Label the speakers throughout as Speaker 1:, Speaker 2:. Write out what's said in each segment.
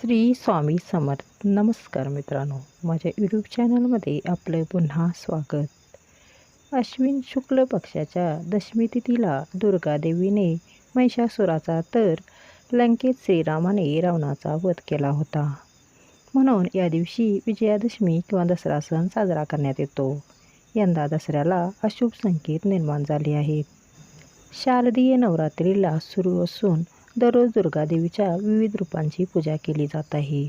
Speaker 1: श्री स्वामी समर्थ. नमस्कार मित्रांनो. माझ्या यूट्यूब चॅनलमध्ये आपलं पुन्हा स्वागत. अश्विन शुक्ल पक्षाच्या दशमी तिथीला दुर्गादेवीने महिषासुराचा तर लंकेत श्रीरामाने रावणाचा वध केला होता. म्हणून या दिवशी विजयादशमी किंवा दसरा सण साजरा करण्यात येतो. यंदा दसऱ्याला अशुभ संकेत निर्माण झाले आहेत. शारदीय नवरात्रीला सुरू असून दररोज दुर्गादेवीच्या विविध रूपांची पूजा केली जात आहे.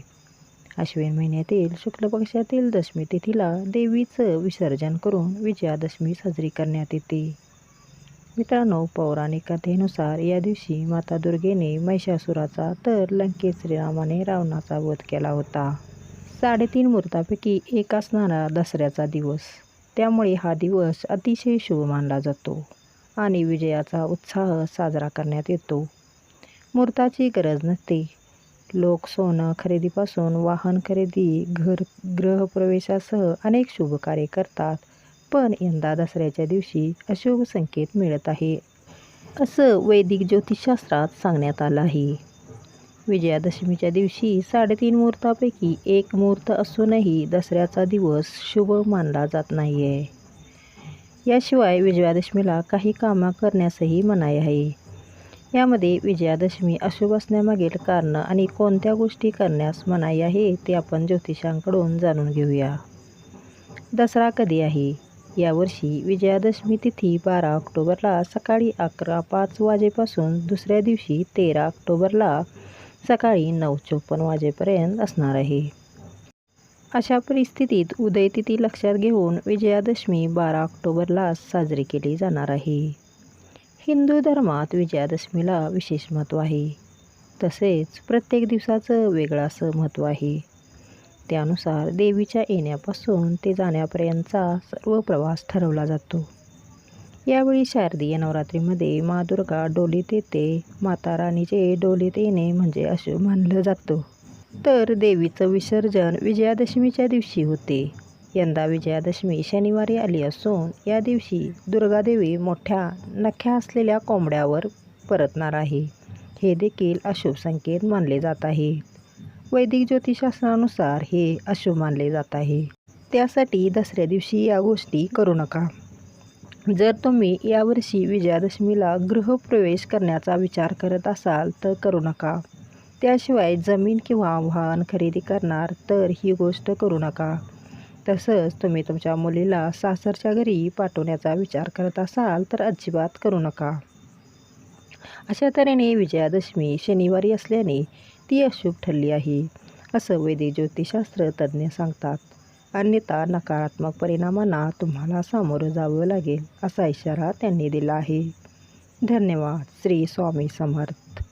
Speaker 1: अश्विन महिन्यातील शुक्ल पक्षातील दशमी तिथीला देवीचं विसर्जन करून विजयादशमी साजरी करण्यात येते. मित्रांनो पौराणिक कथेनुसार या दिवशी माता दुर्गेने महिषासुराचा तर लंकेत श्रीरामाने रावणाचा वध केला होता. साडेतीन मुहूर्तापैकी एक असणारा दसऱ्याचा दिवस. त्यामुळे हा दिवस अतिशय शुभ मानला जातो आणि विजयाचा उत्साह साजरा करण्यात येतो. मुहूर्ताची गरज नसते. लोक सोनं खरेदीपासून वाहन खरेदी घर गृहप्रवेशासह अनेक शुभ कार्य करतात. पण यंदा दसऱ्याच्या दिवशी अशुभ संकेत मिळत आहे. असं वैदिक ज्योतिषशास्त्रात सांगण्यात आलं आहे. विजयादशमीच्या दिवशी साडेतीन मुहूर्तापैकी एक मुहूर्त असूनही दसऱ्याचा दिवस शुभ मानला जात नाही आहे याशिवाय विजयादशमीला काही कामं करण्यासही मनाई आहे. यामध्ये विजयादशमी अशुभ असण्यामागील कारणं आणि कोणत्या गोष्टी करण्यास मनाई आहे ते आपण ज्योतिषांकडून जाणून घेऊया. दसरा कधी आहे? यावर्षी विजयादशमी तिथी बारा ऑक्टोबरला सकाळी अकरा पाच वाजेपासून दुसऱ्या दिवशी तेरा ऑक्टोबरला सकाळी नऊ चोपन्न वाजेपर्यंत असणार आहे. अशा परिस्थितीत उदयतिथी लक्षात घेऊन विजयादशमी बारा ऑक्टोबरला साजरी केली जाणार आहे. हिंदू धर्मात विजयादशमीला विशेष महत्त्व आहे. तसेच प्रत्येक दिवसाचं वेगळं असं महत्त्व आहे. त्यानुसार देवीच्या येण्यापासून ते जाण्यापर्यंतचा सर्व प्रवास ठरवला जातो. यावेळी शारदीय नवरात्रीमध्ये मा दुर्गा डोलीत येते माता राणीचे डोलीत येणे म्हणजे अशुभ मानलं जातं. तर देवीचं विसर्जन विजयादशमीच्या दिवशी होते. यंदा विजयादशमी शनिवारी आली असून या दिवशी दुर्गादेवी मोठ्या नख्या असलेल्या कोंबड्यावर परतणार आहे. हे देखील अशुभ संकेत मानले जात आहे. वैदिक ज्योतिषशास्त्रानुसार हे अशुभ मानले जात आहे. त्यासाठी दसऱ्या दिवशी या गोष्टी करू नका. जर तुम्ही यावर्षी विजयादशमीला गृहप्रवेश करण्याचा विचार करत असाल तर करू नका. त्याशिवाय जमीन किंवा वाहन खरेदी करणार तर ही गोष्ट करू नका. तसंच तुम्ही तुमच्या मुलीला सासरच्या घरी पाठवण्याचा विचार करत असाल तर अजिबात करू नका. अशा तऱ्हेने विजयादशमी शनिवारी असल्याने ती अशुभ ठरली आहे असं वैदिक ज्योतिषशास्त्र तज्ज्ञ सांगतात. अन्यथा नकारात्मक परिणामांना तुम्हाला सामोरं जावं लागेल असा इशारा त्यांनी दिला आहे. धन्यवाद श्री स्वामी समर्थ.